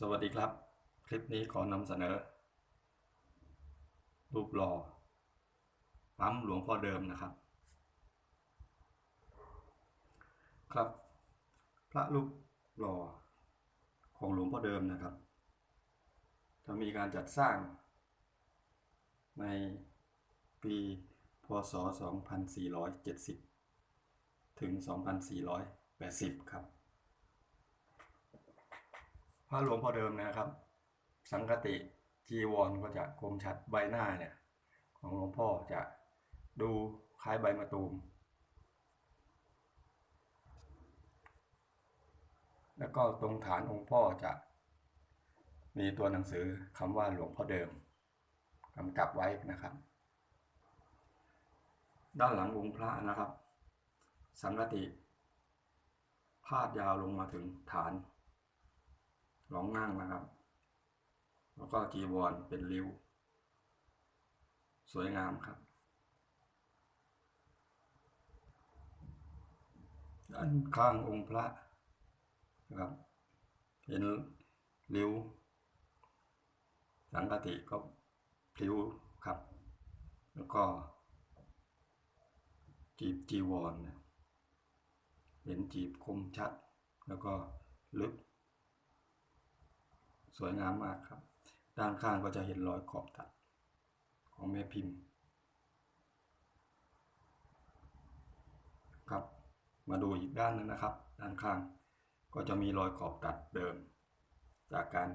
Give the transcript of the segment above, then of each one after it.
สวัสดีครับ คลิปนี้ขอนำเสนอ รูปหล่อปั๊มหลวงพ่อเดิมนะครับ ครับ พระรูปหล่อของหลวงพ่อเดิมนะครับจะมีการจัดสร้าง ในปีพศ 2470 ถึง 2480 ครับ ระหลวงพ่อเดิมนะครับ สังกติจีวรก็จะคมชัดใบหน้าเนี่ย ของหลวงพ่อจะดูคล้ายใบมะตูม แล้วก็ตรงฐานองค์พ่อจะ มีตัวหนังสือคำว่าหลวงพ่อเดิมกำกับไว้นะครับ ด้านหลังองค์พระนะครับ สังกติพาดยาวลงมาถึงฐาน รองนั่งนะครับ แล้วก็จีวรเป็นริ้ว สวยงามครับ ด้านข้างองค์พระนะครับเห็นริ้ว สังกติก็พลิ้วครับ แล้วก็จีบจีวรเนี่ยเห็นจีบคมชัด แล้วก็ลึก สวยงามมากครับ ด้านข้างก็จะเห็นรอยขอบตัดของแม่พิมพ์ครับ มาดูอีกด้านหนึงนะครับ ด้านข้างก็จะมีรอยขอบตัดเดิม จากการ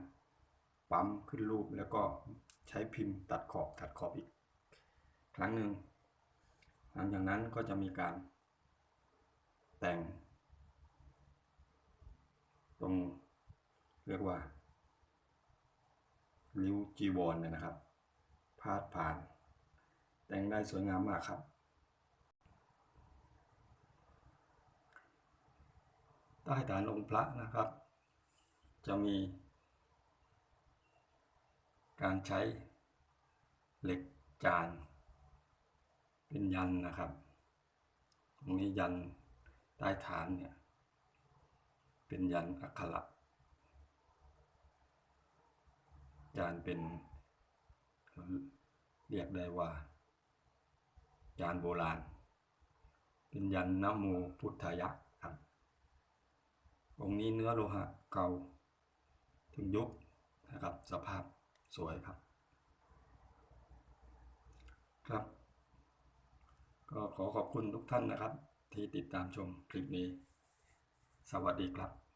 ปั๊มขึ้นรูปแล้วก็ใช้พิมพ์ตัดขอบตัดขอบอีก ครั้งหนึ่งหลังจากนั้นก็จะมีการ แต่ง ตรงเรียกว่า ริ้วจีวรเนี่ยนะครับ พาดผ่าน แต่งได้สวยงามมากครับ ใต้ฐานองค์พระนะครับ จะมี การใช้เหล็กจาน เป็นยันนะครับ ตรงนี้ยันใต้ฐานเนี่ย เป็นยันอักขระ จานเป็น เรียกได้ว่า จานโบราณ เป็นยันนโมพุทธายะครับองค์นี้เนื้อโลหะเก่า ถึงยุคนะครับ สภาพสวยครับ ครับ ก็ขอขอบคุณทุกท่านนะครับ ที่ติดตามชมคลิปนี้ สวัสดีครับ